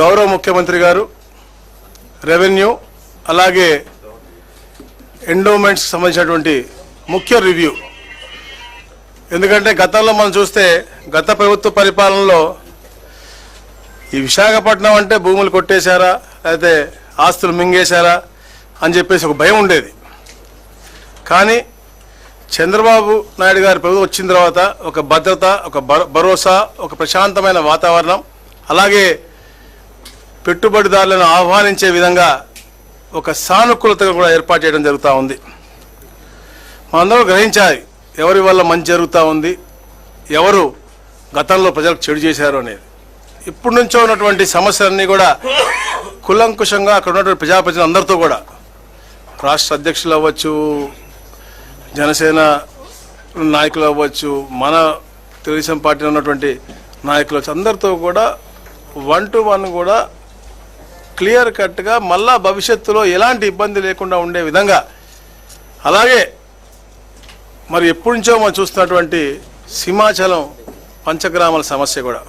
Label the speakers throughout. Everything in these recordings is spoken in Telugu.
Speaker 1: గౌరవ ముఖ్యమంత్రి గారు రెవెన్యూ అలాగే ఎండోమెంట్స్ సంబంధించినటువంటి ముఖ్య రివ్యూ. ఎందుకంటే గతంలో మనం చూస్తే గత ప్రభుత్వ పరిపాలనలో ఈ విశాఖపట్నం అంటే భూములు కొట్టేశారా లేకపోతే ఆస్తులు మింగేశారా అని చెప్పేసి ఒక భయం ఉండేది. కానీ చంద్రబాబు నాయుడు గారి ప్రభుత్వం వచ్చిన తర్వాత ఒక భద్రత ఒక భరోసా ఒక ప్రశాంతమైన వాతావరణం అలాగే పెట్టుబడిదారులను ఆహ్వానించే విధంగా ఒక సానుకూలత కూడా ఏర్పాటు చేయడం జరుగుతూ ఉంది. మనందరూ గ్రహించాలి ఎవరి వల్ల మంచి జరుగుతూ ఉంది ఎవరు గతంలో ప్రజలకు చెడు చేశారు అనేది. ఇప్పటి నుంచో ఉన్నటువంటి సమస్యలన్నీ కూడా కులంకుశంగా అక్కడ ఉన్నటువంటి ప్రజాప్రతినిధులు అందరితో కూడా రాష్ట్ర అధ్యక్షులు అవ్వచ్చు జనసేన నాయకులు అవ్వచ్చు మన తెలుగుదేశం పార్టీలో ఉన్నటువంటి నాయకులు అవ్వచ్చు అందరితో కూడా వన్ టు వన్ కూడా క్లియర్ కట్గా మళ్ళా భవిష్యత్తులో ఎలాంటి ఇబ్బంది లేకుండా ఉండే విధంగా. అలాగే మరి ఎప్పటి నుంచో మనం చూస్తున్నటువంటి సింహాచలం పంచగ్రామాల సమస్య కూడా.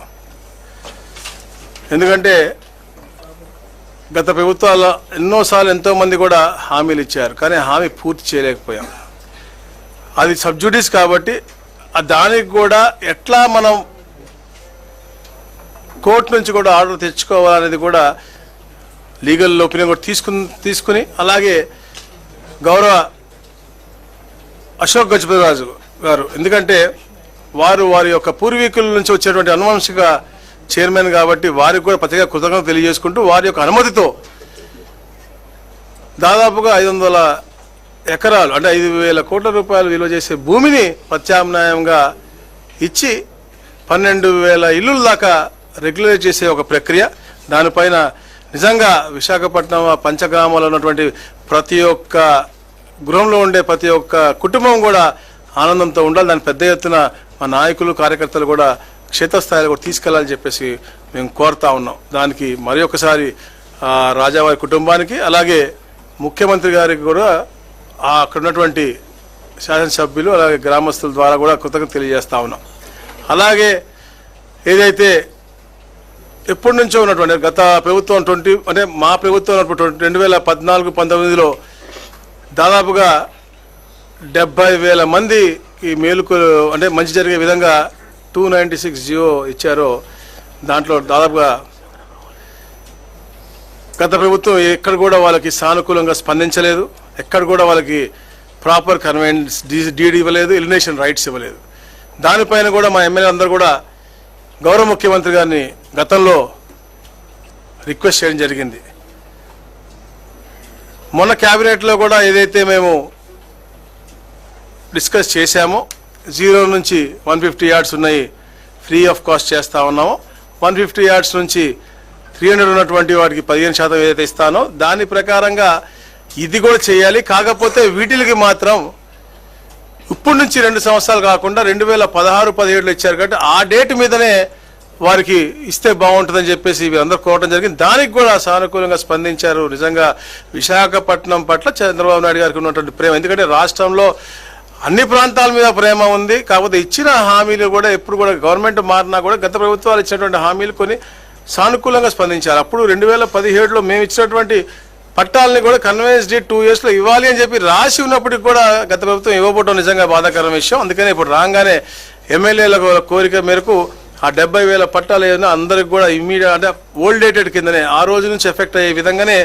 Speaker 1: ఎందుకంటే గత ప్రభుత్వాల ఎన్నోసార్లు ఎంతోమంది కూడా హామీలు ఇచ్చారు కానీ హామీ పూర్తి చేయలేకపోయాం. అది సబ్జుడీస్ కాబట్టి దానికి కూడా ఎట్లా మనం కోర్టు నుంచి కూడా ఆర్డర్ తెచ్చుకోవాలనేది కూడా లీగల్ ఒపీనియన్ కూడా తీసుకుని తీసుకుని అలాగే గౌరవ అశోక్ గజపతిరాజు గారు. ఎందుకంటే వారు వారి యొక్క పూర్వీకుల నుంచి వచ్చేటువంటి అనువంశిక చైర్మన్ కాబట్టి వారికి కూడా ప్రత్యేక కృతజ్ఞత తెలియజేసుకుంటూ వారి యొక్క అనుమతితో దాదాపుగా ఐదు వందల ఎకరాలు అంటే ఐదు వేల కోట్ల రూపాయలు విలువ చేసే భూమిని ప్రత్యామ్నాయంగా ఇచ్చి పన్నెండు వేల ఇల్లుల దాకా రెగ్యులేట్ చేసే ఒక ప్రక్రియ. దానిపైన నిజంగా విశాఖపట్నం ఆ ఉన్నటువంటి ప్రతి ఒక్క గృహంలో ఉండే ప్రతి ఒక్క కుటుంబం కూడా ఆనందంతో ఉండాలి. దాని పెద్ద ఎత్తున మా నాయకులు కార్యకర్తలు కూడా క్షేత్రస్థాయిలో కూడా తీసుకెళ్ళాలని చెప్పేసి మేము కోరుతా ఉన్నాం. దానికి మరి ఒకసారి రాజావారి కుటుంబానికి అలాగే ముఖ్యమంత్రి గారికి కూడా అక్కడ ఉన్నటువంటి శాసనసభ్యులు అలాగే గ్రామస్తుల ద్వారా కూడా కృతజ్ఞత తెలియజేస్తా ఉన్నాం. అలాగే ఏదైతే ఎప్పటి నుంచో ఉన్నటువంటి గత ప్రభుత్వం ట్వంటీ అంటే మా ప్రభుత్వం ఉన్నటువంటి రెండు వేల పద్నాలుగు పంతొమ్మిదిలో దాదాపుగా డెబ్బై వేల మందికి మేలుకు అంటే మంచి జరిగే విధంగా టూ నైంటీ సిక్స్ జియో ఇచ్చారో దాంట్లో దాదాపుగా గత ప్రభుత్వం ఎక్కడ కూడా వాళ్ళకి సానుకూలంగా స్పందించలేదు ఎక్కడ కూడా వాళ్ళకి ప్రాపర్ కన్వెన్స్ డీడీ ఇవ్వలేదు ఎలినేషన్ రైట్స్ ఇవ్వలేదు. దానిపైన కూడా మా ఎమ్మెల్యే అందరూ కూడా గౌరవ ముఖ్యమంత్రి గారిని గతంలో రిక్వెస్ట్ చేయడం జరిగింది. మొన్న క్యాబినెట్లో కూడా ఏదైతే మేము డిస్కస్ చేశామో జీరో నుంచి వన్ ఫిఫ్టీ యార్డ్స్ ఉన్నాయి ఫ్రీ ఆఫ్ కాస్ట్ చేస్తా ఉన్నామో. వన్ ఫిఫ్టీ యార్డ్స్ నుంచి త్రీ హండ్రెడ్ ఉన్నటువంటి వాటికి పదిహేను శాతం ఏదైతే ఇస్తానో దాని ప్రకారంగా ఇది కూడా చేయాలి. కాకపోతే వీటికి మాత్రం ఇప్పటి నుంచి రెండు సంవత్సరాలు కాకుండా రెండు వేల పదహారు పదిహేడులో ఇచ్చారు కాబట్టి ఆ డేట్ మీదనే వారికి ఇస్తే బాగుంటుందని చెప్పేసి వీరందరూ కోరడం జరిగింది. దానికి కూడా సానుకూలంగా స్పందించారు. నిజంగా విశాఖపట్నం పట్ల చంద్రబాబు నాయుడు గారికి ఉన్నటువంటి ప్రేమ. ఎందుకంటే రాష్ట్రంలో అన్ని ప్రాంతాల మీద ప్రేమ ఉంది. కాకపోతే ఇచ్చిన హామీలు కూడా ఎప్పుడు కూడా గవర్నమెంట్ మారినా కూడా గత ప్రభుత్వాలు ఇచ్చినటువంటి హామీలు కొన్ని సానుకూలంగా స్పందించారు. అప్పుడు రెండు వేల పదిహేడులో మేము ఇచ్చినటువంటి పట్టాలని కూడా కన్వెన్స్ డేట్ టూ ఇయర్స్లో ఇవ్వాలి అని చెప్పి రాసి ఉన్నప్పటికీ కూడా గత ప్రభుత్వం ఇవ్వబోవడం నిజంగా బాధాకరమైన విషయం. అందుకనే ఇప్పుడు రాగానే ఎమ్మెల్యేల కోరిక మేరకు ఆ డెబ్బై వేల పట్టాలు ఏదైనా అందరికి కూడా ఇమ్మీడియట్ అంటే ఓల్డ్ డేటెడ్ కిందనే ఆ రోజు నుంచి ఎఫెక్ట్ అయ్యే విధంగానే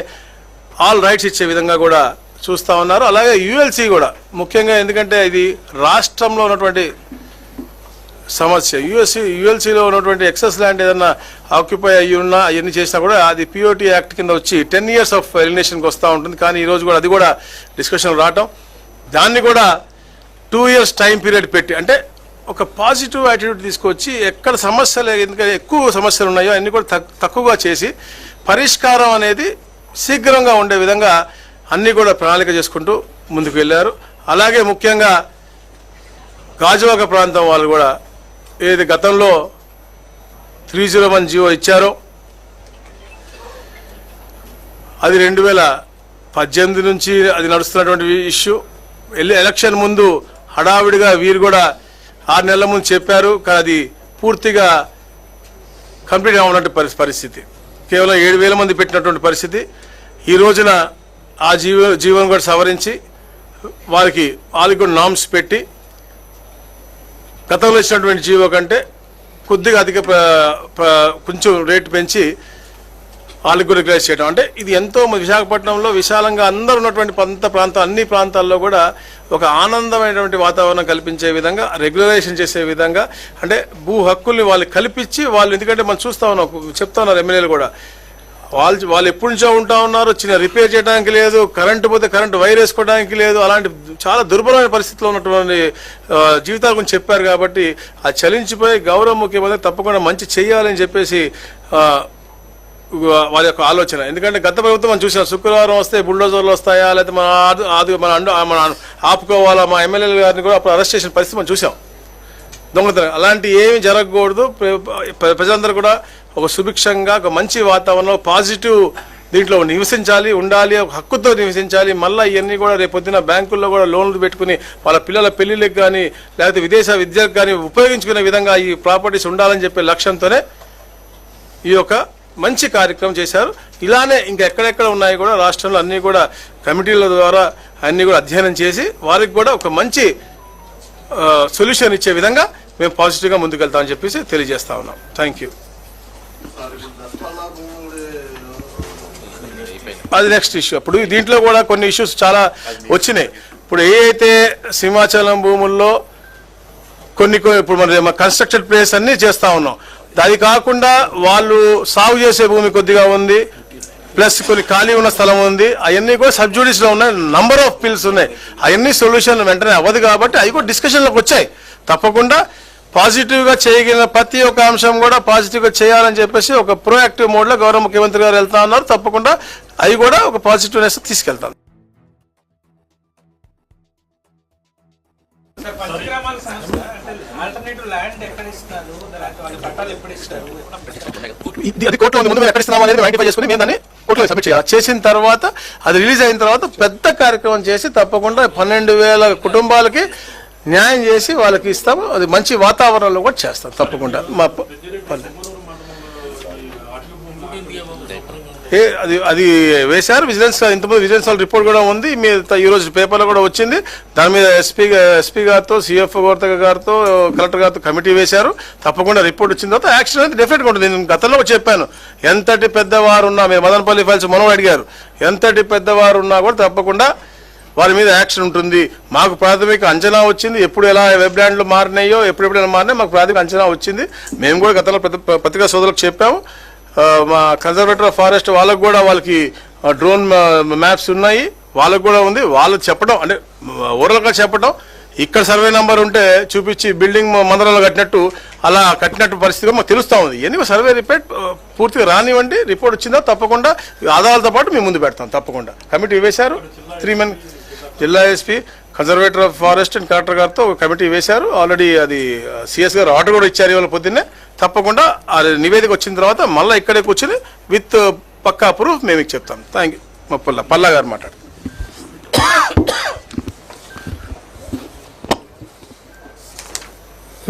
Speaker 1: ఆల్ రైట్స్ ఇచ్చే విధంగా కూడా చూస్తా ఉన్నారు. అలాగే యుఎల్సి కూడా ముఖ్యంగా ఎందుకంటే ఇది రాష్ట్రంలో ఉన్నటువంటి సమస్య. యుఎస్సీ యుఎల్సీలో ఉన్నటువంటి ఎక్సెస్ ల్యాండ్ ఏదన్నా ఆక్యుపై అయ్యి ఉన్నా అవన్నీ చేసినా కూడా అది పిఓటి యాక్ట్ కింద వచ్చి టెన్ ఇయర్స్ ఆఫ్ ఎలిమినేషన్కి వస్తూ ఉంటుంది. కానీ ఈరోజు కూడా అది కూడా డిస్కషన్ రావటం. దాన్ని కూడా టూ ఇయర్స్ టైం పీరియడ్ పెట్టి అంటే ఒక పాజిటివ్ యాటిట్యూడ్ తీసుకొచ్చి ఎక్కడ సమస్యలు ఎందుకంటే ఎక్కువ సమస్యలు ఉన్నాయో అన్ని కూడా తక్కువగా చేసి పరిష్కారం అనేది శీఘ్రంగా ఉండే విధంగా అన్నీ కూడా ప్రణాళిక చేసుకుంటూ ముందుకు వెళ్ళారు. అలాగే ముఖ్యంగా గాజువాక ప్రాంతం వాళ్ళు కూడా ఏది గతంలో త్రీ జీరో వన్ జియో ఇచ్చారో అది రెండు వేల పద్దెనిమిది నుంచి అది నడుస్తున్నటువంటి ఇష్యూ. వెళ్ళి ఎలక్షన్ ముందు హడావిడిగా వీరు కూడా ఆరు నెలల ముందు చెప్పారు కానీ అది పూర్తిగా కంప్లీట్గా ఉన్నటువంటి పరి- పరిస్థితి. కేవలం ఏడు వేల మంది పెట్టినటువంటి పరిస్థితి. ఈ రోజున ఆ జీవ జీవనం కూడా సవరించి వారికి వాళ్ళకి కూడా నామ్స్ పెట్టి గతంలో ఇచ్చినటువంటి జీవో కంటే కొద్దిగా అధిక కొంచెం రేటు పెంచి వాళ్ళకి కూడా రిక్వెస్ట్ చేయడం అంటే ఇది ఎంతో విశాఖపట్నంలో విశాలంగా అందరూ ఉన్నటువంటి పంత ప్రాంతాలు అన్ని ప్రాంతాల్లో కూడా ఒక ఆనందమైనటువంటి వాతావరణం కల్పించే విధంగా రెగ్యులరైజేషన్ చేసే విధంగా అంటే భూ హక్కుల్ని వాళ్ళు కల్పించి వాళ్ళు ఎందుకంటే మనం చూస్తా ఉన్నాం చెప్తా ఉన్నారు ఎమ్మెల్యేలు కూడా. వాళ్ళు వాళ్ళు ఎప్పటి నుంచో ఉంటా ఉన్నారు చిన్న రిపేర్ చేయడానికి లేదు కరెంటు పోతే కరెంటు వైర్ వేసుకోవడానికి లేదు అలాంటి చాలా దుర్బలమైన పరిస్థితిలో ఉన్నటువంటి జీవితాల గురించి చెప్పారు కాబట్టి ఆ చలించిపోయి గౌరవ ముఖ్యమంత్రి తప్పకుండా మంచి చేయాలని చెప్పేసి వాళ్ళ యొక్క ఆలోచన. ఎందుకంటే గత ప్రభుత్వం మనం చూసాం శుక్రవారం వస్తే బుల్డోజర్లు వస్తాయా లేకపోతే మన ఆదు మన అండు మన ఆపుకోవాలా మా ఎమ్మెల్యేల గారిని కూడా అప్పుడు అరెస్ట్ చేసిన పరిస్థితి మనం చూసాం. దొంగతనం. అలాంటి ఏమి జరగకూడదు. ప్రజలందరూ కూడా ఒక సుభిక్షంగా ఒక మంచి వాతావరణంలో పాజిటివ్ దీంట్లో నివసించాలి ఉండాలి ఒక హక్కుతో నివసించాలి. మళ్ళీ ఇవన్నీ కూడా రేపొద్దున బ్యాంకుల్లో కూడా లోన్లు పెట్టుకుని వాళ్ళ పిల్లల పెళ్ళిళ్ళకి కానీ లేకపోతే విదేశ విద్యకు కానీ ఉపయోగించుకునే విధంగా ఈ ప్రాపర్టీస్ ఉండాలని చెప్పే లక్ష్యంతోనే ఈ యొక్క మంచి కార్యక్రమం చేశారు. ఇలానే ఇంకా ఎక్కడెక్కడ ఉన్నాయి కూడా రాష్ట్రంలో అన్నీ కూడా కమిటీల ద్వారా అన్నీ కూడా అధ్యయనం చేసి వారికి కూడా ఒక మంచి సొల్యూషన్ ఇచ్చే విధంగా మేము పాజిటివ్గా ముందుకెళ్తామని చెప్పేసి తెలియజేస్తా ఉన్నాం. Thank you. అది నెక్స్ట్ ఇష్యూ అప్పుడు దీంట్లో కూడా కొన్ని ఇష్యూస్ చాలా వచ్చినాయి. ఇప్పుడు ఏ అయితే సింహాచలం భూముల్లో కొన్ని ఇప్పుడు మన కన్స్ట్రక్టెడ్ ప్లేస్ అన్ని చేస్తా ఉన్నాం. అది కాకుండా వాళ్ళు సాగు చేసే భూమి కొద్దిగా ఉంది. ప్లస్ కొన్ని ఖాళీ ఉన్న స్థలం ఉంది. అవన్నీ కూడా సబ్జుడీస్లో ఉన్నాయి. నంబర్ ఆఫ్ పిల్స్ ఉన్నాయి. అవన్నీ సొల్యూషన్ వెంటనే అవ్వదు కాబట్టి అవి కూడా డిస్కషన్లోకి వచ్చాయి. తప్పకుండా పాజిటివ్గా చేయగలిగిన ప్రతి ఒక్క అంశం కూడా పాజిటివ్గా చేయాలని చెప్పేసి ఒక ప్రోయాక్టివ్ మోడ్లో గౌరవ ముఖ్యమంత్రి గారు వెళ్తా ఉన్నారు. తప్పకుండా అవి కూడా ఒక పాజిటివ్నెస్ తీసుకెళ్తాం
Speaker 2: సార్ పరిశ్రమాల సమస్య అంటే ఆల్టర్నేటివ్ ల్యాండ్ ఎక్కడ ఇస్తారు? దానికి వాళ్ళ పట్టాలు ఎప్పుడు ఇస్తారు?
Speaker 1: ఇది అది కోర్టులో ఉంది. ముందు ఎక్కడ ఇస్తున్నాం అనేది ఐడెంటిఫై చేసుకుని మేము దాన్ని కోర్టులో సబ్మిట్ చేయాలి. చేసిన తర్వాత అది రిలీజ్ అయిన తర్వాత పెద్ద కార్యక్రమం చేసి తప్పకుండా పన్నెండు వేల కుటుంబాలకి న్యాయం చేసి వాళ్ళకి ఇస్తాము అది మంచి వాతావరణంలో కూడా చేస్తాం తప్పకుండా. మా పల్లె. ఏ అది అది వేశారు విజిలెన్స్ ఇంతకుముందు విజిలెన్స్ వాళ్ళ రిపోర్ట్ కూడా ఉంది మీ ఈ రోజు పేపర్లో కూడా వచ్చింది. దాని మీద ఎస్పీ ఎస్పీ గారితో సిఎఫ్ఓ గౌరత గారితో కలెక్టర్ గారితో కమిటీ వేశారు. తప్పకుండా రిపోర్ట్ వచ్చిన తర్వాత యాక్షన్ అనేది డెఫినెట్గా ఉంటుంది. నేను గతంలో చెప్పాను. ఎంతటి పెద్దవారు ఉన్నా మీరు మదనపల్లి ఫైల్స్ మనం అడిగారు. ఎంతటి పెద్దవారు ఉన్నా కూడా తప్పకుండా వారి మీద యాక్షన్ ఉంటుంది. మాకు ప్రాథమిక అంచనా వచ్చింది. ఎప్పుడు ఎలా వెబ్ ల్యాండ్లు మారినాయో ఎప్పుడెప్పుడు ఎలా మారినాయో మాకు ప్రాథమిక అంచనా వచ్చింది. మేము కూడా గతంలో పత్రికా సోదరులకు చెప్పాము. మా కన్జర్వేటర్ ఆఫ్ ఫారెస్ట్ వాళ్ళకు కూడా వాళ్ళకి డ్రోన్ మ్యాప్స్ ఉన్నాయి. వాళ్ళకు కూడా ఉంది. వాళ్ళు చెప్పడం అంటే ఓరల్గా చెప్పడం. ఇక్కడ సర్వే నెంబర్ ఉంటే చూపించి బిల్డింగ్ మందరంలో కట్టినట్టు అలా కట్టినట్టు పరిస్థితి మాకు తెలుస్తూ ఉంది. ఎందుకు సర్వే రిపోర్ట్ పూర్తిగా రానివ్వండి. రిపోర్ట్ వచ్చిందా తప్పకుండా ఆధారాలతో పాటు మేము ముందు పెడతాం తప్పకుండా. కమిటీ వేశారు. త్రీ మెన్ జిల్లా SP conservator of forest and collector గారితో ఒక కమిటీ వేశారు. ఆల్రెడీ అది సిఎస్ గారు ఆర్డర్ కూడా ఇచ్చారు ఇవాళ పొద్దున్నే. తప్పకుండా ఆ నివేదిక వచ్చిన తర్వాత మళ్ళీ ఇక్కడే కూర్చుని విత్ పక్కా ప్రూఫ్ మేము చెప్తాం. Thank you. మా పల్లా గారు మాట్లాడు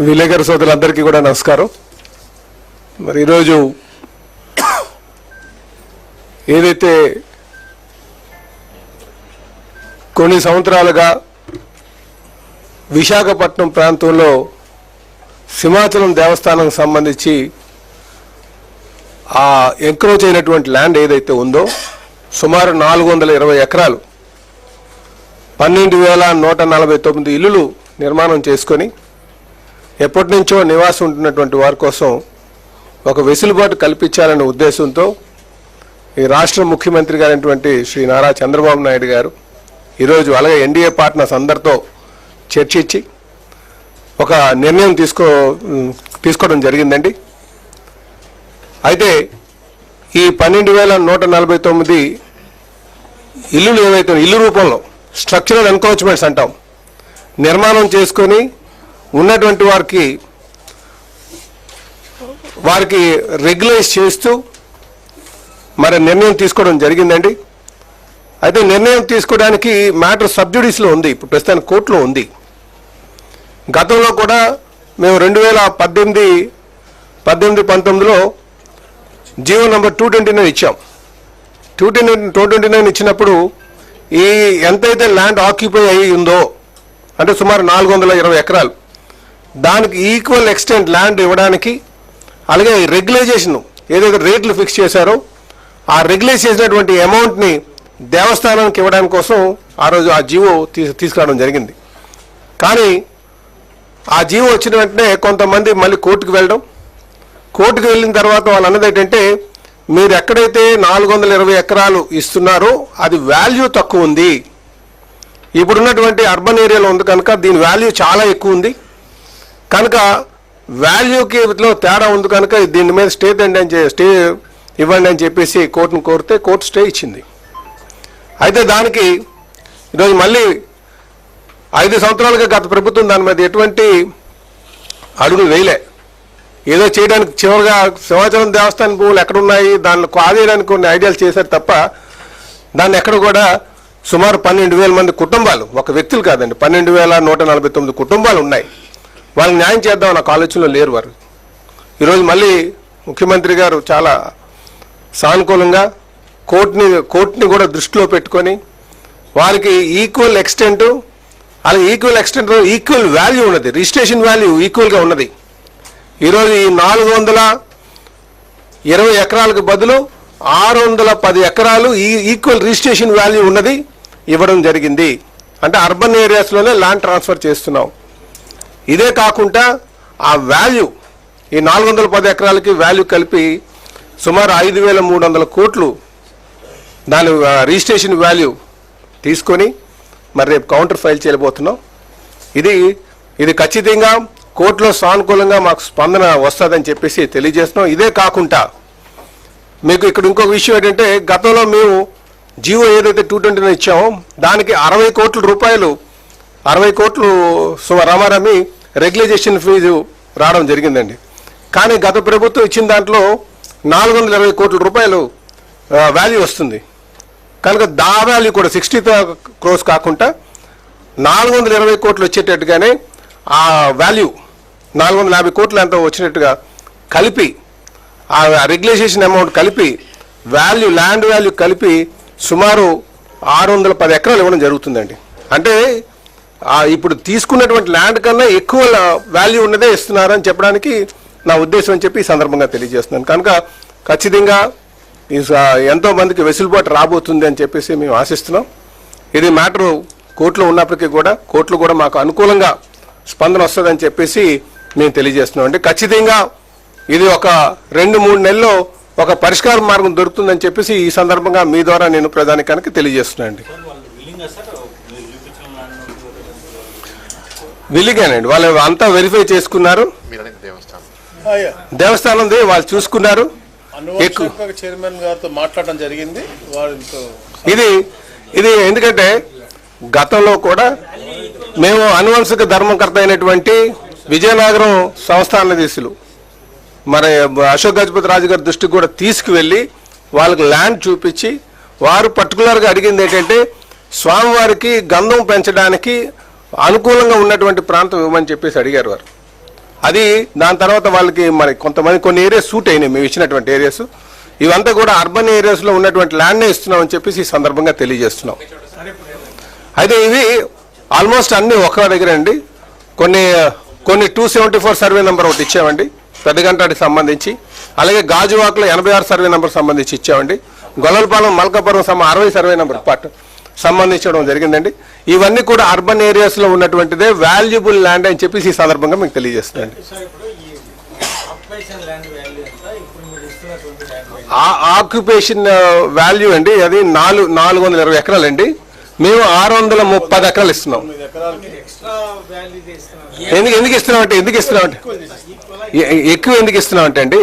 Speaker 3: విలేకరు సోదరులందరికీ కూడా నమస్కారం. మరి ఈరోజు ఏదైతే కొన్ని సంవత్సరాలుగా విశాఖపట్నం ప్రాంతంలో సింహాచలం దేవస్థానం సంబంధించి ఆ ఎంక్రోచ్ అయినటువంటి ల్యాండ్ ఏదైతే ఉందో సుమారు నాలుగు వందల ఇరవై ఎకరాలు పన్నెండు వేల నూట నలభై తొమ్మిది ఇల్లులు నిర్మాణం చేసుకొని ఎప్పటి నుంచో నివాసం ఉంటున్నటువంటి వారి కోసం ఒక వెసులుబాటు కల్పించాలనే ఉద్దేశంతో ఈ రాష్ట్ర ముఖ్యమంత్రి గారైనటువంటి శ్రీ నారా చంద్రబాబు నాయుడు గారు ఈరోజు అలాగే ఎన్డీఏ పార్ట్నర్స్ అందరితో చర్చించి ఒక నిర్ణయం తీసుకో తీసుకోవడం జరిగిందండి. అయితే ఈ పన్నెండు వేల నూట నలభై తొమ్మిది ఇల్లులు ఏవైతే ఇల్లు రూపంలో స్ట్రక్చరల్ ఎన్క్రోచ్మెంట్స్ అంటాం నిర్మాణం చేసుకొని ఉన్నటువంటి వారికి వారికి రెగ్యులైజ్ చేస్తూ మరి నిర్ణయం తీసుకోవడం జరిగిందండి. అయితే నిర్ణయం తీసుకోవడానికి మ్యాటర్ సబ్జుడీస్లో ఉంది. ఇప్పుడు ప్రస్తుతానికి కోర్టులో ఉంది. గతంలో కూడా మేము రెండు వేల పద్దెనిమిది పద్దెనిమిది పంతొమ్మిదిలో GO number two twenty nine ఇచ్చాం. Two twenty two twenty nine ఇచ్చినప్పుడు ఈ ఎంతైతే ల్యాండ్ ఆక్యుపై అయి ఉందో అంటే సుమారు నాలుగు వందల ఇరవై ఎకరాలు దానికి ఈక్వల్ ఎక్స్టెంట్ ల్యాండ్ ఇవ్వడానికి అలాగే రెగ్యులైజేషన్ ఏదైతే రేట్లు ఫిక్స్ చేశారో ఆ రెగ్యులైజ్ చేసినటువంటి అమౌంట్ని దేవస్థానానికి ఇవ్వడానికి కోసం ఆ రోజు ఆ జీవో తీసుకురావడం జరిగింది. కానీ ఆ జీవో వచ్చిన వెంటనే కొంతమంది మళ్ళీ కోర్టుకు వెళ్ళడం. కోర్టుకు వెళ్ళిన తర్వాత వాళ్ళు అన్నది ఏంటంటే మీరు ఎక్కడైతే నాలుగు వందల ఇరవై ఎకరాలు ఇస్తున్నారో అది వాల్యూ తక్కువ ఉంది. ఇప్పుడున్నటువంటి అర్బన్ ఏరియాలో ఉంది కనుక దీని వాల్యూ చాలా ఎక్కువ ఉంది. కనుక వాల్యూకి లో తేడా ఉంది కనుక దీని మీద స్టే తండి అని స్టే ఇవ్వండి అని చెప్పేసి కోర్టును కోరితే కోర్టు స్టే ఇచ్చింది. అయితే దానికి ఈరోజు మళ్ళీ ఐదు సంవత్సరాలుగా గత ప్రభుత్వం దాని మీద ఎటువంటి అడుగులు వేయలే. ఏదో చేయడానికి చివరిగా సింహాచలం దేవస్థానం భూములు ఎక్కడున్నాయి దానిలో కాదేయడానికి కొన్ని ఐడియాలు చేశారు తప్ప దాన్ని ఎక్కడ కూడా సుమారు పన్నెండు వేల మంది కుటుంబాలు ఒక వ్యక్తులు కాదండి పన్నెండు వేల నూట నలభై తొమ్మిది కుటుంబాలు ఉన్నాయి. వాళ్ళకి న్యాయం చేద్దాం నాకు ఆలోచనలో లేరు వారు. ఈరోజు మళ్ళీ ముఖ్యమంత్రి గారు చాలా సానుకూలంగా కోర్టుని కోర్టుని కూడా దృష్టిలో పెట్టుకొని వారికి ఈక్వల్ ఎక్స్టెంట్ అలాగే ఈక్వల్ ఎక్స్టెంట్ ఈక్వల్ వాల్యూ ఉన్నది. రిజిస్ట్రేషన్ వాల్యూ ఈక్వల్గా ఉన్నది. ఈరోజు ఈ నాలుగు వందల ఇరవై ఎకరాలకు బదులు ఆరు వందల పది ఎకరాలు ఈ ఈక్వల్ రిజిస్ట్రేషన్ వాల్యూ ఉన్నది ఇవ్వడం జరిగింది. అంటే అర్బన్ ఏరియాస్లోనే ల్యాండ్ ట్రాన్స్ఫర్ చేస్తున్నాం. ఇదే కాకుండా ఆ వాల్యూ ఈ నాలుగు వందల పది ఎకరాలకి వాల్యూ కలిపి సుమారు ఐదు వేల మూడు వందల కోట్లు దాని రిజిస్ట్రేషన్ వాల్యూ తీసుకొని మరి రేపు కౌంటర్ ఫైల్ చేయబోతున్నాం. ఇది ఇది ఖచ్చితంగా కోర్టులో సానుకూలంగా మాకు స్పందన వస్తుందని చెప్పేసి తెలియజేస్తున్నాం. ఇదే కాకుండా మీకు ఇక్కడ ఇంకొక విషయం ఏంటంటే గతంలో మేము జియో ఏదైతే టూ ట్వంటీ ఇచ్చామో దానికి అరవై కోట్ల రూపాయలు అరవై కోట్లు సుమ రామారామి రెగ్యులైజేషన్ ఫీజు రావడం జరిగిందండి. కానీ గత ప్రభుత్వం ఇచ్చిన దాంట్లో నాలుగు వందల ఇరవై కోట్ల రూపాయలు వాల్యూ వస్తుంది. కనుక దా వాల్యూ కూడా సిక్స్టీ క్రోస్ కాకుండా నాలుగు వందల ఇరవై కోట్లు వచ్చేటట్టుగానే ఆ వాల్యూ నాలుగు వందల యాభై కోట్లు ఎంత వచ్చినట్టుగా కలిపి ఆ రెగ్యులేషన్ అమౌంట్ కలిపి వాల్యూ ల్యాండ్ వాల్యూ కలిపి సుమారు ఆరు వందల పది ఎకరాలు ఇవ్వడం జరుగుతుందండి. అంటే ఇప్పుడు తీసుకున్నటువంటి ల్యాండ్ కన్నా ఎక్కువ వాల్యూ ఉన్నదే ఇస్తున్నారని చెప్పడానికి నా ఉద్దేశం అని చెప్పి ఈ సందర్భంగా తెలియజేస్తున్నాను. కనుక ఖచ్చితంగా ఎంతో మందికి వెసులుబాటు రాబోతుంది అని చెప్పేసి మేము ఆశిస్తున్నాం. ఇది మ్యాటర్ కోర్టులో ఉన్నప్పటికీ కూడా కోర్టులు కూడా మాకు అనుకూలంగా స్పందన వస్తుందని చెప్పేసి మేము తెలియజేస్తున్నాం. అంటే ఖచ్చితంగా ఇది ఒక రెండు మూడు నెలల్లో ఒక పరిష్కార మార్గం దొరుకుతుందని చెప్పేసి ఈ సందర్భంగా మీ ద్వారా నేను ప్రధానికానికి తెలియజేస్తున్నాను అండి. విలిగానండి వాళ్ళు అంతా వెరిఫై చేసుకున్నారు.
Speaker 4: దేవస్థానం.
Speaker 3: దేవస్థానంది వాళ్ళు చూసుకున్నారు. ఎక్కువ.
Speaker 1: చైర్మన్ గారితో మాట్లాడడం జరిగింది. వారితో
Speaker 3: ఇది ఇది ఎందుకంటే గతంలో కూడా మేము అనువంశిక ధర్మకర్త అయినటువంటి విజయనగరం సంస్థానాధీశులు మరి అశోక్ గజపతి రాజు గారి దృష్టికి కూడా తీసుకువెళ్ళి వాళ్ళకి ల్యాండ్ చూపించి వారు పర్టికులర్గా అడిగింది ఏంటంటే స్వామివారికి గంధం పెంచడానికి అనుకూలంగా ఉన్నటువంటి ప్రాంతం ఇవ్వమని చెప్పేసి అడిగారు వారు. అది దాని తర్వాత వాళ్ళకి మరి కొంతమంది కొన్ని ఏరియాస్ సూట్ అయినాయి. మేము ఇచ్చినటువంటి ఏరియాస్ ఇవంతా కూడా అర్బన్ ఏరియాస్లో ఉన్నటువంటి ల్యాండ్నే ఇస్తున్నామని చెప్పేసి ఈ సందర్భంగా తెలియజేస్తున్నాం. అయితే ఇవి ఆల్మోస్ట్ అన్ని ఒక దగ్గర అండి. కొన్ని కొన్ని two seventy four survey number ఒకటి ఇచ్చామండి. పెద్దగంటాడికి సంబంధించి. అలాగే గాజువాకలో ఎనభై ఆరు సర్వే నెంబర్ సంబంధించి ఇచ్చామండి. గొల్లపాలెం మల్కాపురం సమ అరవై సర్వే నెంబర్ పార్ట్ సంబంధించడం జరిగిందండి. ఇవన్నీ కూడా అర్బన్ ఏరియాస్లో ఉన్నటువంటిదే వాల్యుబుల్ ల్యాండ్ అని చెప్పేసి ఈ సందర్భంగా మీకు తెలియజేస్తుందండి
Speaker 2: ఈ ఆక్యుపేషన్ ల్యాండ్ వాల్యూ ఎంత? ఇప్పుడు మీరు ఇస్తున్నటువంటి ల్యాండ్ వాల్యూ
Speaker 3: ఆ ఆక్యుపేషన్ వాల్యూ అండి అది నాలుగు నాలుగు వందల ఇరవై ఎకరాలండి మేము ఆరు వందల ముప్పది ఎకరాలు ఇస్తున్నాం. ఎందుకు ఎందుకు ఇస్తున్నాం అంటే ఎందుకు ఇస్తున్నాం అంటే ఎ- ఎక్కువ ఎందుకు ఇస్తున్నాం అంటే అండి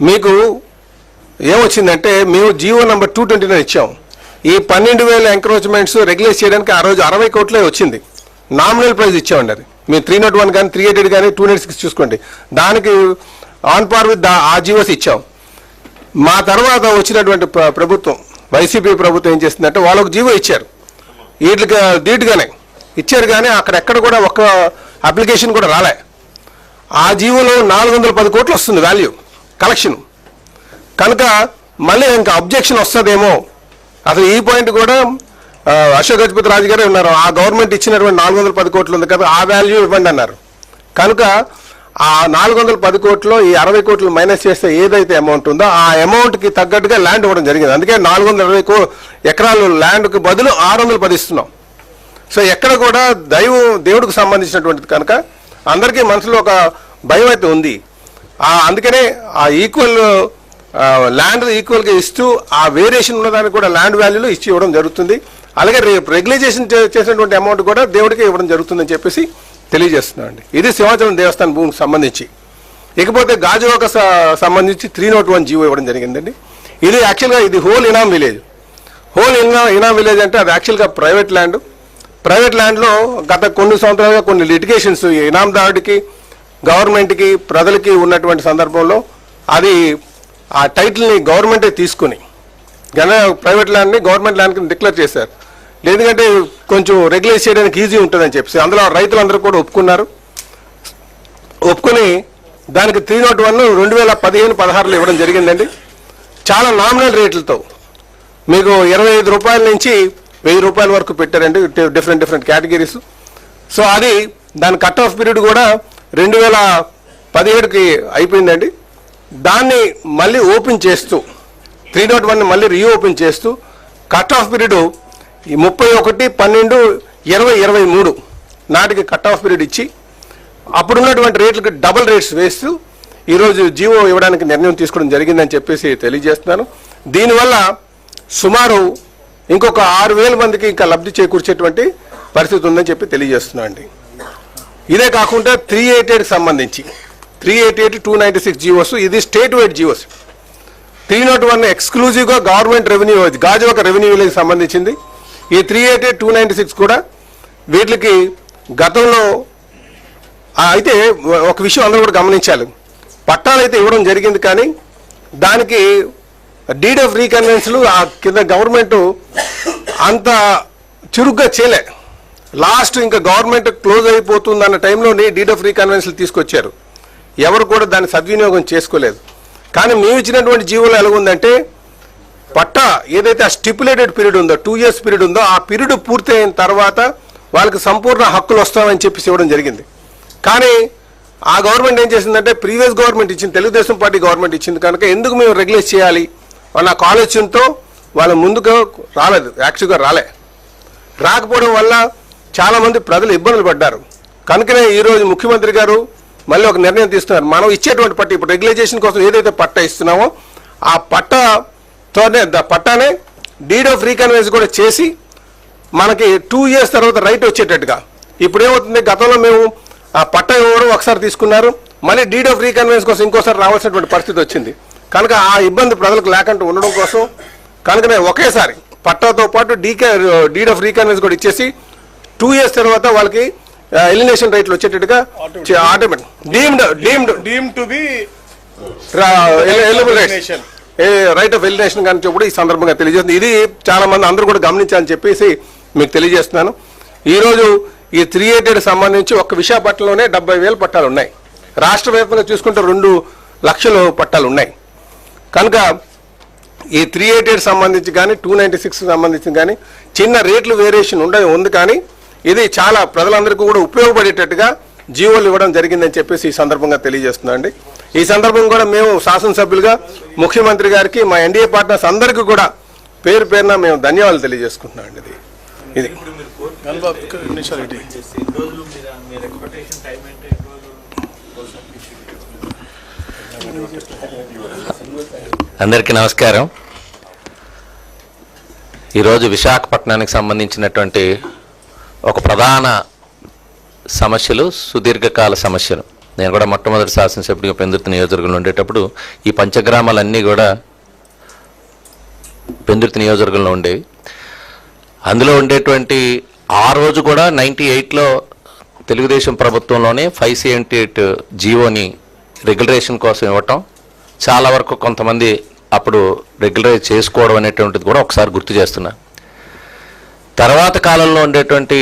Speaker 3: మీకు ఏమొచ్చిందంటే మేము GO number two twenty nine ఇచ్చాం. ఈ పన్నెండు వేల ఎంక్రోచ్మెంట్స్ రెగ్యులేట్ చేయడానికి ఆ రోజు అరవై కోట్లే వచ్చింది. నామినల్ ప్రైస్ ఇచ్చామండి అది. మీరు త్రీ నాట్ వన్ కానీ త్రీ ఎయిట్ కానీ టూ నాట్ సిక్స్ చూసుకోండి. దానికి ఆన్ పార్ విత్ ఆ జీవోస్ ఇచ్చాం. మా తర్వాత వచ్చినటువంటి ప్రభుత్వం వైసీపీ ప్రభుత్వం ఏం చేస్తుందంటే వాళ్ళకు జీవో ఇచ్చారు. వీటికి ధీటుగానే ఇచ్చారు కానీ అక్కడ ఎక్కడ కూడా ఒక్క అప్లికేషన్ కూడా రాలే. ఆ జీవోలో నాలుగు వందల పది కోట్లు వస్తుంది వాల్యూ కలెక్షన్ కనుక మళ్ళీ ఇంకా అబ్జెక్షన్ వస్తుందేమో అసలు ఈ పాయింట్ కూడా అశోక్ గజపతి రాజు గారే ఉన్నారు. ఆ గవర్నమెంట్ ఇచ్చినటువంటి నాలుగు వందల పది కోట్లు ఉంది కదా ఆ వాల్యూ ఇవ్వండి అన్నారు. కనుక ఆ నాలుగు వందల పది కోట్లు ఈ అరవై కోట్లు మైనస్ చేస్తే ఏదైతే అమౌంట్ ఉందో ఆ అమౌంట్కి తగ్గట్టుగా ల్యాండ్ ఇవ్వడం జరిగింది. అందుకే నాలుగు వందల ఇరవై కో ఎకరాలు ల్యాండ్కి బదులు ఆరు వందలు పది ఇస్తున్నాం. సో ఎక్కడ కూడా దైవం దేవుడికి సంబంధించినటువంటిది కనుక అందరికీ మనసులో ఒక భయం అయితే ఉంది. అందుకనే ఆ ఈక్వల్ ల్యాండ్ ఈక్వల్గా ఇస్తూ ఆ వేరియేషన్ ఉన్నదానికి కూడా ల్యాండ్ వాల్యూలో ఇచ్చి ఇవ్వడం జరుగుతుంది. అలాగే రేపు రెగ్యులైజేషన్ చేసినటువంటి అమౌంట్ కూడా దేవుడికి ఇవ్వడం జరుగుతుందని చెప్పేసి తెలియజేస్తున్నాం అండి. ఇది సింహాచలం దేవస్థానం భూమికి సంబంధించి. ఇకపోతే గాజువాక స- సంబంధించి త్రీ నాట్ వన్ జీవో ఇవ్వడం జరిగిందండి. ఇది యాక్చువల్గా ఇది హోల్ ఇనాం విలేజ్ హోల్ ఇనా ఇనాం విలేజ్ అంటే అది యాక్చువల్గా ప్రైవేట్ ల్యాండ్ ప్రైవేట్ ల్యాండ్లో గత కొన్ని సంవత్సరాలుగా కొన్ని లిటిగేషన్స్ ఇనాందారుడికి గవర్నమెంట్కి ప్రజలకి ఉన్నటువంటి సందర్భంలో అది ఆ టైటిల్ని గవర్నమెంటే తీసుకుని గన ప్రైవేట్ ల్యాండ్ని గవర్నమెంట్ ల్యాండ్కి డిక్లేర్ చేశారు. ఎందుకంటే కొంచెం రెగ్యులైజ్ చేయడానికి ఈజీ ఉంటుందని చెప్పేసి అందులో రైతులందరూ కూడా ఒప్పుకున్నారు. ఒప్పుకొని దానికి త్రీ నాట్ వన్ రెండు వేల పదిహేను పదహారులో ఇవ్వడం జరిగిందండి. చాలా నామినల్ రేట్లతో మీకు ఇరవై ఐదు రూపాయల నుంచి వెయ్యి రూపాయల వరకు పెట్టారండి డిఫరెంట్ డిఫరెంట్ కేటగిరీస్. సో అది దాని కట్ ఆఫ్ పీరియడ్ కూడా రెండు వేల పదిహేడుకి అయిపోయిందండి. దాన్ని మళ్ళీ ఓపెన్ చేస్తూ త్రీ నాట్ వన్ మళ్ళీ రీఓపెన్ చేస్తూ కట్ ఆఫ్ పీరియడ్ ఈ ముప్పై ఒకటి పన్నెండు ఇరవై ఇరవై మూడు నాటికి కట్ ఆఫ్ పీరియడ్ ఇచ్చి అప్పుడున్నటువంటి రేట్లకు డబుల్ రేట్స్ వేస్తూ ఈరోజు జీవో ఇవ్వడానికి నిర్ణయం తీసుకోవడం జరిగిందని చెప్పేసి తెలియజేస్తున్నాను. దీనివల్ల సుమారు ఇంకొక ఆరు వేల మందికి ఇంకా లబ్ధి చేకూర్చేటువంటి పరిస్థితి ఉందని చెప్పి తెలియజేస్తున్నాను అండి ఇదే కాకుండా త్రీ ఎయిట్ ఎయిట్కి సంబంధించి three eight eight two ninety six GOs ఇది state wide GOs three not one ఎక్స్క్లూజివ్గా government revenue Gajuwaka revenue village సంబంధించింది. ఈ three eight eight two ninety six కూడా వీటికి గతంలో అయితే ఒక విషయం అందరూ కూడా గమనించాలి. పట్టాలు అయితే ఇవ్వడం జరిగింది కానీ దానికి డీడ్ ఆఫ్ రీకన్వెన్స్లు ఆ కింద గవర్నమెంట్ అంత చురుగ్గా చేయలే. లాస్ట్ ఇంకా గవర్నమెంట్ క్లోజ్ అయిపోతుంది అన్న టైంలోనే డీడ్ ఆఫ్ రీకన్వెన్స్లు తీసుకొచ్చారు. ఎవరు కూడా దాన్ని సద్వినియోగం చేసుకోలేదు. కానీ మేము ఇచ్చినటువంటి జీవోలో ఎలాగుందంటే పట్టా ఏదైతే ఆ స్టిపులేటెడ్ పీరియడ్ ఉందో టూ ఇయర్స్ పీరియడ్ ఉందో ఆ పీరియడ్ పూర్తయిన తర్వాత వాళ్ళకి సంపూర్ణ హక్కులు వస్తామని చెప్పేసి ఇవ్వడం జరిగింది. కానీ ఆ గవర్నమెంట్ ఏం చేసిందంటే ప్రీవియస్ గవర్నమెంట్ ఇచ్చింది తెలుగుదేశం పార్టీ గవర్నమెంట్ ఇచ్చింది కనుక ఎందుకు మేము రెగ్యులేట్ చేయాలి వాళ్ళ ఆలోచనతో వాళ్ళ ముందుకు రాలేదు యాక్చువల్గా రాలే. రాకపోవడం వల్ల చాలామంది ప్రజలు ఇబ్బందులు పడ్డారు. కనుకనే ఈరోజు ముఖ్యమంత్రి గారు మళ్ళీ ఒక నిర్ణయం తీసుకున్నారు మనం ఇచ్చేటువంటి పట్ట ఇప్పుడు రెగ్యులైజేషన్ కోసం ఏదైతే పట్ట ఇస్తున్నామో ఆ పట్టతోనే ద పట్టానే డీడ్ ఆఫ్ రీకన్వెన్స్ కూడా చేసి మనకి టూ ఇయర్స్ తర్వాత రైట్ వచ్చేటట్టుగా. ఇప్పుడు ఏమవుతుంది? గతంలో మేము ఆ పట్ట ఇవ్వడం ఒకసారి తీసుకున్నారు. మళ్ళీ డీడ్ ఆఫ్ రీకన్వెన్స్ కోసం ఇంకోసారి రావాల్సినటువంటి పరిస్థితి వచ్చింది. కనుక ఆ ఇబ్బంది ప్రజలకు లేకుండా ఉండడం కోసం కనుకనే ఒకేసారి పట్టాతో పాటు డీకే డీడ్ ఆఫ్ రీకన్వెన్స్ కూడా ఇచ్చేసి టూ ఇయర్స్ తర్వాత వాళ్ళకి ఎలిమినేషన్ రైట్లు వచ్చేటట్టుగా automatic deemed deemed
Speaker 1: deem to be
Speaker 3: eligible
Speaker 1: Elimination.
Speaker 3: Right of elimination కానీ చెప్పి ఈ సందర్భంగా తెలియజేస్తుంది. ఇది చాలా మంది అందరూ కూడా గమనించాలని చెప్పేసి మీకు తెలియజేస్తున్నాను. ఈరోజు ఈ త్రీ ఎయిటెడ్ సంబంధించి ఒక్క విశాఖపట్నంలోనే డెబ్బై వేల పట్టాలు ఉన్నాయి. రాష్ట్ర వ్యాప్తంగా చూసుకుంటే రెండు లక్షల పట్టాలు ఉన్నాయి. కనుక ఈ త్రీ ఎయిటెడ్ సంబంధించి కానీ టూ నైంటీ సిక్స్ సంబంధించి కానీ చిన్న రేట్లు వేరియేషన్ ఉండ ఉంది కానీ ఇది చాలా ప్రజలందరికీ కూడా ఉపయోగపడేటట్టుగా జీవోలు ఇవ్వడం జరిగిందని చెప్పేసి ఈ సందర్భంగా తెలియజేస్తుందండి ఈ సందర్భం కూడా మేము శాసనసభ్యులుగా ముఖ్యమంత్రి గారికి మా ఎన్డీఏ పార్టనర్స్ అందరికీ కూడా పేరు పేరున మేము ధన్యవాదాలు తెలియజేసుకుంటున్నాం అండి ఇది. ఇది.
Speaker 4: అందరికీ నమస్కారం. ఈరోజు విశాఖపట్నానికి సంబంధించినటువంటి ఒక ప్రధాన సమస్యలు సుదీర్ఘకాల సమస్యలు. నేను కూడా మొట్టమొదటి శాసనసభ్యుడిగా పెందుర్తి నియోజకవర్గంలో ఉండేటప్పుడు ఈ పంచగ్రామాలన్నీ కూడా పెందుర్తి నియోజకవర్గంలో ఉండేవి. అందులో ఉండేటువంటి ఆ రోజు కూడా నైంటీ ఎయిట్లో తెలుగుదేశం ప్రభుత్వంలోనే ఫైవ్ సెవెంటీ ఎయిట్ జీవోని రెగ్యులరేషన్ కోసం ఇవ్వటం చాలా వరకు కొంతమంది అప్పుడు రెగ్యులరైజ్ చేసుకోవడం అనేటువంటిది కూడా ఒకసారి గుర్తు చేస్తున్నా. తర్వాత కాలంలో ఉండేటువంటి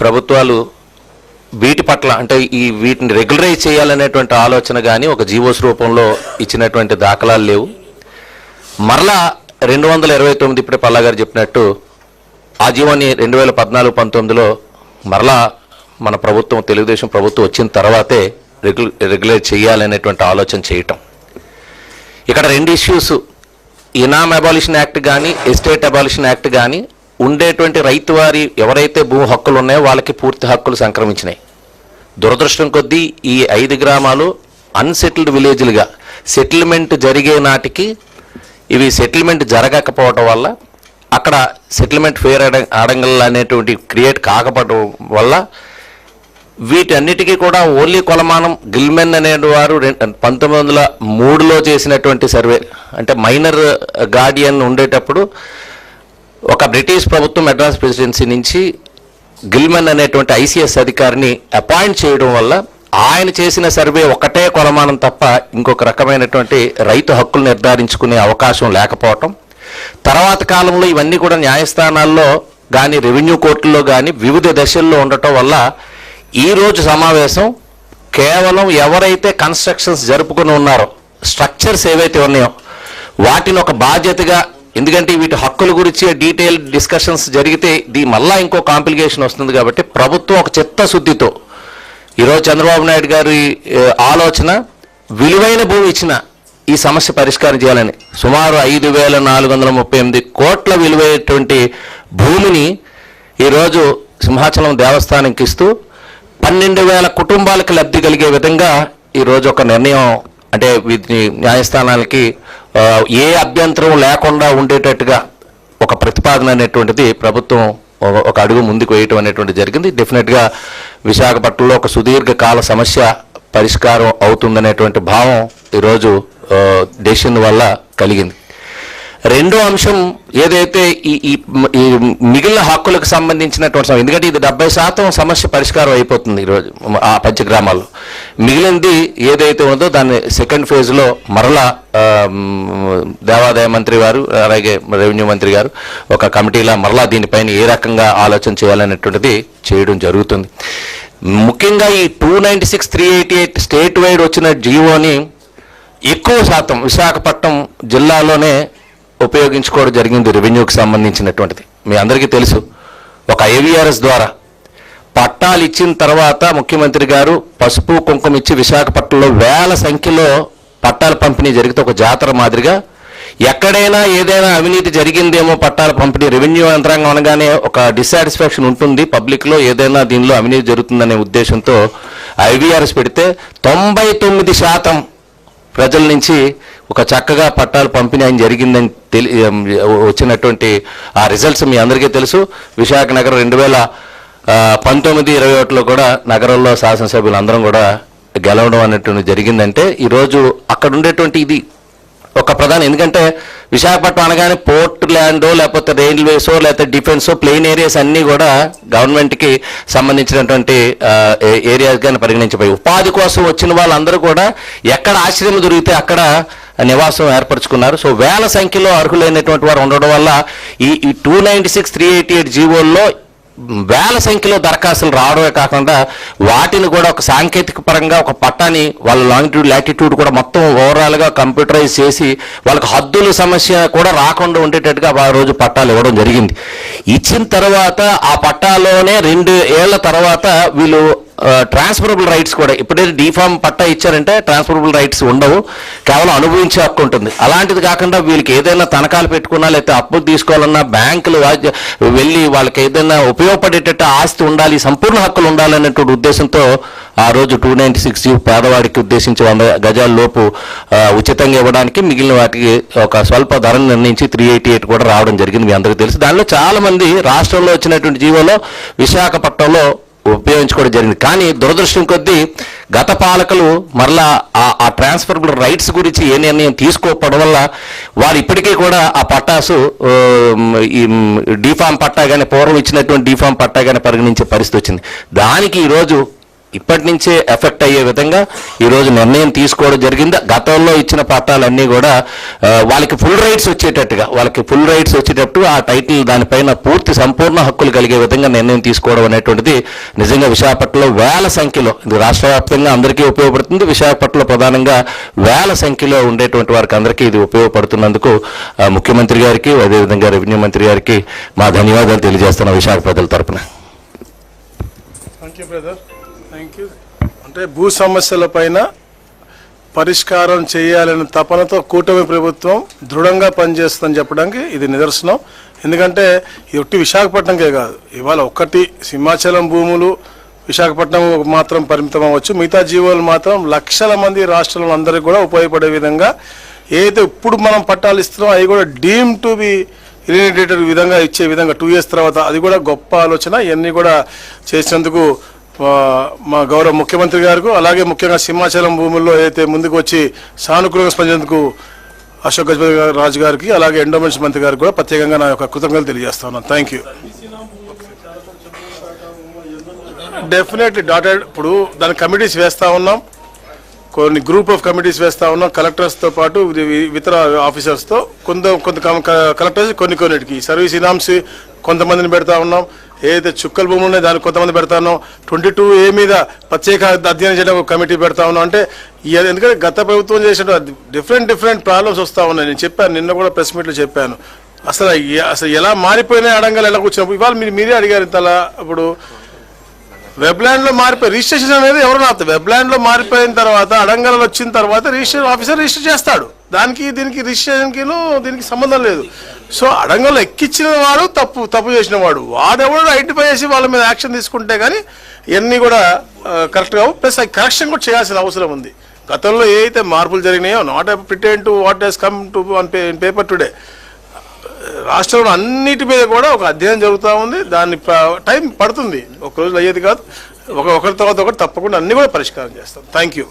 Speaker 4: ప్రభుత్వాలు వీటి పట్ల అంటే ఈ వీటిని రెగ్యులరైజ్ చేయాలనేటువంటి ఆలోచన కానీ ఒక జీవోస్ రూపంలో ఇచ్చినటువంటి దాఖలాలు లేవు. మరలా రెండు వందల ఇరవై తొమ్మిది ఇప్పుడే పల్లా గారు చెప్పినట్టు ఆ జీవోని రెండు వేల పద్నాలుగు పంతొమ్మిదిలో మరలా మన ప్రభుత్వం తెలుగుదేశం ప్రభుత్వం వచ్చిన తర్వాతే రెగ్యు రెగ్యులేట్ చేయాలనేటువంటి ఆలోచన చేయటం. ఇక్కడ రెండు ఇష్యూస్ ఇనామ్ అబాలిషన్ యాక్ట్ కానీ ఎస్టేట్ అబాలిషన్ యాక్ట్ కానీ ఉండేటువంటి రైతు వారి ఎవరైతే భూ హక్కులు ఉన్నాయో వాళ్ళకి పూర్తి హక్కులు సంక్రమించినాయి. దురదృష్టం కొద్దీ ఈ ఐదు గ్రామాలు అన్సెటిల్డ్ విలేజ్లుగా సెటిల్మెంట్ జరిగే నాటికి ఇవి సెటిల్మెంట్ జరగకపోవటం వల్ల అక్కడ సెటిల్మెంట్ ఫేర్ అడ అడంగల్ అనేటువంటి క్రియేట్ కాకపోవడం వల్ల వీటన్నిటికీ కూడా ఓన్లీ కొలమానం గిల్మెన్ అనేవారు రెం- పంతొమ్మిది వందల మూడులో చేసినటువంటి సర్వే అంటే మైనర్ గార్డియన్ ఉండేటప్పుడు ఒక బ్రిటిష్ ప్రభుత్వం మెడ్రాస్ ప్రెసిడెన్సీ నుంచి గిల్మెన్ అనేటువంటి ఐసీఎస్ అధికారిని అపాయింట్ చేయడం వల్ల ఆయన చేసిన సర్వే ఒకటే కొలమానం తప్ప ఇంకొక రకమైనటువంటి రైతు హక్కులు నిర్ధారించుకునే అవకాశం లేకపోవటం. తర్వాత కాలంలో ఇవన్నీ కూడా న్యాయస్థానాల్లో కానీ రెవెన్యూ కోర్టుల్లో కానీ వివిధ దశల్లో ఉండటం వల్ల ఈ రోజు సమావేశం కేవలం ఎవరైతే కన్స్ట్రక్షన్స్ జరుపుకుని ఉన్నారో స్ట్రక్చర్స్ ఏవైతే ఉన్నాయో వాటిని ఒక బాధ్యతగా ఎందుకంటే వీటి హక్కుల గురించి డీటెయిల్ డిస్కషన్స్ జరిగితే దీ మళ్ళా ఇంకో కాంప్లికేషన్ వస్తుంది కాబట్టి ప్రభుత్వం ఒక చిత్తశుద్ధితో ఈరోజు చంద్రబాబు నాయుడు గారి ఆలోచన విలువైన భూమి ఇచ్చిన ఈ సమస్య పరిష్కారం చేయాలని సుమారు ఐదు వేల నాలుగు వందల ముప్పై ఎనిమిది కోట్ల విలువైనటువంటి భూమిని ఈరోజు సింహాచలం దేవస్థానంకి ఇస్తూ పన్నెండు వేల కుటుంబాలకు లబ్ధి కలిగే విధంగా ఈరోజు ఒక నిర్ణయం అంటే వీటిని న్యాయస్థానాలకి ఏ అభ్యంతరం లేకుండా ఉండేటట్టుగా ఒక ప్రతిపాదన అనేటువంటిది ప్రభుత్వం ఒక- అడుగు ముందుకు వేయటం అనేటువంటి జరిగింది. డెఫినెట్గా విశాఖపట్నంలో ఒక సుదీర్ఘకాల సమస్య పరిష్కారం అవుతుందనేటువంటి భావం ఈరోజు డెసిషన్ వల్ల కలిగింది. రెండో అంశం ఏదైతే ఈ ఈ మిగిలిన హక్కులకు సంబంధించినటువంటి ఎందుకంటే ఇది డెబ్బై శాతం సమస్య పరిష్కారం అయిపోతుంది ఈరోజు ఆ పంచగ్రామాల్లో మిగిలింది ఏదైతే ఉందో దాన్ని సెకండ్ ఫేజ్లో మరలా దేవాదాయ మంత్రి వారు అలాగే రెవెన్యూ మంత్రి గారు ఒక కమిటీలా మరలా దీనిపైన ఏ రకంగా ఆలోచన చేయాలనేటువంటిది చేయడం జరుగుతుంది. ముఖ్యంగా ఈ two ninety six three eighty eight state wide వచ్చిన జీవోని ఎక్కువ శాతం విశాఖపట్నం జిల్లాలోనే ఉపయోగించుకోవడం జరిగింది రెవెన్యూకి సంబంధించినటువంటిది. మీ అందరికీ తెలుసు ఒక ఏవిఆర్ఎస్ ద్వారా పట్టాలు ఇచ్చిన తర్వాత ముఖ్యమంత్రి గారు పసుపు కుంకుమ ఇచ్చి విశాఖపట్నంలో వేల సంఖ్యలో పట్టాల పంపిణీ జరిగితే ఒక జాతర మాదిరిగా ఎక్కడైనా ఏదైనా అవినీతి జరిగిందేమో పట్టాల పంపిణీ రెవెన్యూ యంత్రాంగం అనగానే ఒక డిస్సాటిస్ఫాక్షన్ ఉంటుంది. పబ్లిక్లో ఏదైనా దీనిలో అవినీతి జరుగుతుందనే ఉద్దేశంతో ఐవీఆర్ఎస్ పెడితే తొంభై తొమ్మిది శాతం ప్రజల నుంచి ఒక చక్కగా పట్టాలు పంపిణీ ఆయన జరిగిందని తెలి వచ్చినటువంటి ఆ రిజల్ట్స్ మీ అందరికీ తెలుసు. విశాఖ నగరం రెండు వేల పంతొమ్మిది ఇరవై ఒకటిలో కూడా నగరంలో శాసనసభ్యులు అందరం కూడా గెలవడం అనేటువంటి జరిగిందంటే ఈరోజు అక్కడ ఉండేటువంటి ఇది ఒక ప్రధాన. ఎందుకంటే విశాఖపట్నం అనగానే పోర్ట్ ల్యాండో లేకపోతే రైల్వేసో లేకపోతే డిఫెన్సో ప్లెయిన్ ఏరియాస్ అన్నీ కూడా గవర్నమెంట్కి సంబంధించినటువంటి ఏరియాస్గా ఏరియాస్ పరిగణించబోయి ఉపాధి కోసం వచ్చిన వాళ్ళందరూ కూడా ఎక్కడ ఆశ్రయం దొరికితే అక్కడ నివాసం ఏర్పరచుకున్నారు. సో వేల సంఖ్యలో అర్హులైనటువంటి వారు ఉండడం వల్ల ఈ ఈ two ninety six three eighty eight జీవోల్లో వేల సంఖ్యలో దరఖాస్తులు రావడమే కాకుండా వాటిని కూడా ఒక సాంకేతిక పరంగా ఒక పట్టాని వాళ్ళ లాంగిట్యూడ్ లాటిట్యూడ్ కూడా మొత్తం ఓవరాల్గా కంప్యూటరైజ్ చేసి వాళ్ళకి హద్దుల సమస్య కూడా రాకుండా ఉండేటట్టుగా ఆ రోజు పట్టాలు ఇవ్వడం జరిగింది. ఇచ్చిన తర్వాత ఆ పట్టాలోనే రెండు ఏళ్ళ తర్వాత వీళ్ళు ట్రాన్స్ఫరబుల్ రైట్స్ కూడా. ఇప్పుడైతే డీఫామ్ పట్టా ఇచ్చారంటే ట్రాన్స్ఫరబుల్ రైట్స్ ఉండవు. కేవలం అనుభవించే హక్కు ఉంటుంది. అలాంటిది కాకుండా వీళ్ళకి ఏదైనా తనఖాలు పెట్టుకున్నా లేకపోతే అప్పు తీసుకోవాలన్నా బ్యాంకులు వెళ్ళి వాళ్ళకి ఏదైనా ఉపయోగపడేటట్టు ఆస్తి ఉండాలి సంపూర్ణ హక్కులు ఉండాలనేటువంటి ఉద్దేశంతో ఆ రోజు టూ నైన్టీ సిక్స్ పేదవాడికి ఉద్దేశించి వంద గజాల లోపు ఉచితంగా ఇవ్వడానికి మిగిలిన వాటికి ఒక స్వల్ప ధరను నిర్ణయించి త్రీ ఎయిటీ ఎయిట్ కూడా రావడం జరిగింది మీ అందరికీ తెలుసు. దానిలో చాలామంది రాష్ట్రంలో వచ్చినటువంటి జీవోలో విశాఖపట్నంలో ఉపయోగించుకోవడం జరిగింది. కానీ దురదృష్టం కొద్దీ గత పాలకులు మరలా ఆ- ఆ రైట్స్ గురించి ఏ నిర్ణయం తీసుకోకపోవడం వల్ల వారు ఇప్పటికీ కూడా ఆ పట్టాసు ఈ డిఫామ్ పట్టా కానీ పూర్వం ఇచ్చినటువంటి డిఫామ్ పట్టా కానీ పరిగణించే పరిస్థితి వచ్చింది. దానికి ఈరోజు ఇప్పటి నుంచే ఎఫెక్ట్ అయ్యే విధంగా ఈరోజు నిర్ణయం తీసుకోవడం జరిగింది. గతంలో ఇచ్చిన పట్టాలన్నీ కూడా వాళ్ళకి ఫుల్ రైట్స్ వచ్చేటట్టుగా వాళ్ళకి ఫుల్ రైట్స్ వచ్చేటట్టు ఆ టైటిల్ దానిపైన పూర్తి సంపూర్ణ హక్కులు కలిగే విధంగా నిర్ణయం తీసుకోవడం అనేటువంటిది నిజంగా విశాఖపట్నంలో వేల సంఖ్యలో ఇది రాష్ట్ర వ్యాప్తంగా అందరికీ ఉపయోగపడుతుంది. విశాఖపట్నంలో ప్రధానంగా వేల సంఖ్యలో ఉండేటువంటి వారికి అందరికీ ఇది ఉపయోగపడుతున్నందుకు ముఖ్యమంత్రి గారికి అదేవిధంగా రెవెన్యూ మంత్రి గారికి మా ధన్యవాదాలు తెలియజేస్తున్నాం విశాఖ ప్రజల తరపున.
Speaker 1: Thank you brother thank you అంటే భూ సమస్యల పైన పరిష్కారం చేయాలనే తపనతో కూటమి ప్రభుత్వం దృఢంగా పనిచేస్తుందని చెప్పడానికి ఇది నిదర్శనం. ఎందుకంటే ఇది ఒట్టి విశాఖపట్నంకే కాదు ఇవాళ ఒక్కటి సింహాచలం భూములు విశాఖపట్నం మాత్రం పరిమితం అవ్వచ్చు. మిగతా జీవోలు మాత్రం లక్షల మంది రాష్ట్రంలో అందరికీ కూడా ఉపయోగపడే విధంగా ఏదైతే ఇప్పుడు మనం పట్టాలు ఇస్తున్నామో అవి కూడా డీమ్ టు బి ఇరినేటెడ్ విధంగా ఇచ్చే విధంగా టూ ఇయర్స్ తర్వాత అది కూడా గొప్ప ఆలోచన. ఇవన్నీ కూడా చేసినందుకు మా గౌరవ ముఖ్యమంత్రి గారికి అలాగే ముఖ్యంగా సింహాచలం భూముల్లో ఏదైతే ముందుకు వచ్చి సానుకూలంగా స్పందించేందుకు అశోక్ గజపతి రాజు గారికి అలాగే ఎండోమెంట్స్ మంత్రి గారికి కూడా ప్రత్యేకంగా నా యొక్క కృతజ్ఞతలు తెలియజేస్తా ఉన్నాను. థ్యాంక్ యూ డెఫినెట్లీ డాటెడ్ ఇప్పుడు దాని కమిటీస్ వేస్తూ ఉన్నాం. కొన్ని గ్రూప్ ఆఫ్ కమిటీస్ వేస్తూ ఉన్నాం. కలెక్టర్స్తో పాటు ఇతర ఆఫీసర్స్తో కొంత కొంత కలెక్టర్స్ కొన్ని కొన్నిటికి. సర్వీస్ ఇనామ్స్ కొంతమందిని పెడతా ఉన్నాం. ఏదైతే చుక్కల భూములు ఉన్నాయో దానికి కొంతమంది పెడతానో ట్వంటీ టూ ఏ మీద ప్రత్యేక అధ్యయనం చేయడం ఒక కమిటీ పెడతా ఉన్నాం. అంటే ఎందుకంటే గత ప్రభుత్వం చేసిన డిఫరెంట్ డిఫరెంట్ ప్రాబ్లమ్స్ వస్తూ ఉన్నాయి. నేను చెప్పాను నిన్న కూడా ప్రెస్ మీట్లో చెప్పాను. అసలు అసలు ఎలా మారిపోయినాయి అడంగాలు ఎలా కూర్చున్నప్పుడు ఇవాళ మీరు మీరే అడిగారు ఇంతలా ఇప్పుడు వెబ్లాండ్లో మారిపోయి రిజిస్ట్రేషన్ అనేది ఎవరు రాదు వెబ్ మారిపోయిన తర్వాత అడంగలు వచ్చిన తర్వాత రిజిస్ట్రేషన్ ఆఫీసర్ రిజిస్టర్ చేస్తాడు. దానికి దీనికి రిజిస్ట్రేషన్కి దీనికి సంబంధం లేదు. సో అడంగంలో ఎక్కించిన వాడు తప్పు తప్పు చేసిన వాడు. వాడెవడో ఐడెంటిఫై చేసి వాళ్ళ మీద యాక్షన్ తీసుకుంటే కానీ ఇవన్నీ కూడా కరెక్ట్ కావు. ప్లస్ అవి కరెక్షన్ కూడా చేయాల్సిన అవసరం ఉంది. గతంలో ఏదైతే మార్పులు జరిగినాయో not pretend to what he's come to on paper today రాష్ట్రంలో అన్నిటి మీద కూడా ఒక అధ్యయనం జరుగుతూ ఉంది. దాన్ని టైం పడుతుంది. ఒక రోజు అయ్యేది కాదు. ఒక ఒకరి తర్వాత ఒకటి తప్పకుండా అన్ని కూడా పరిష్కారం చేస్తాం. Thank you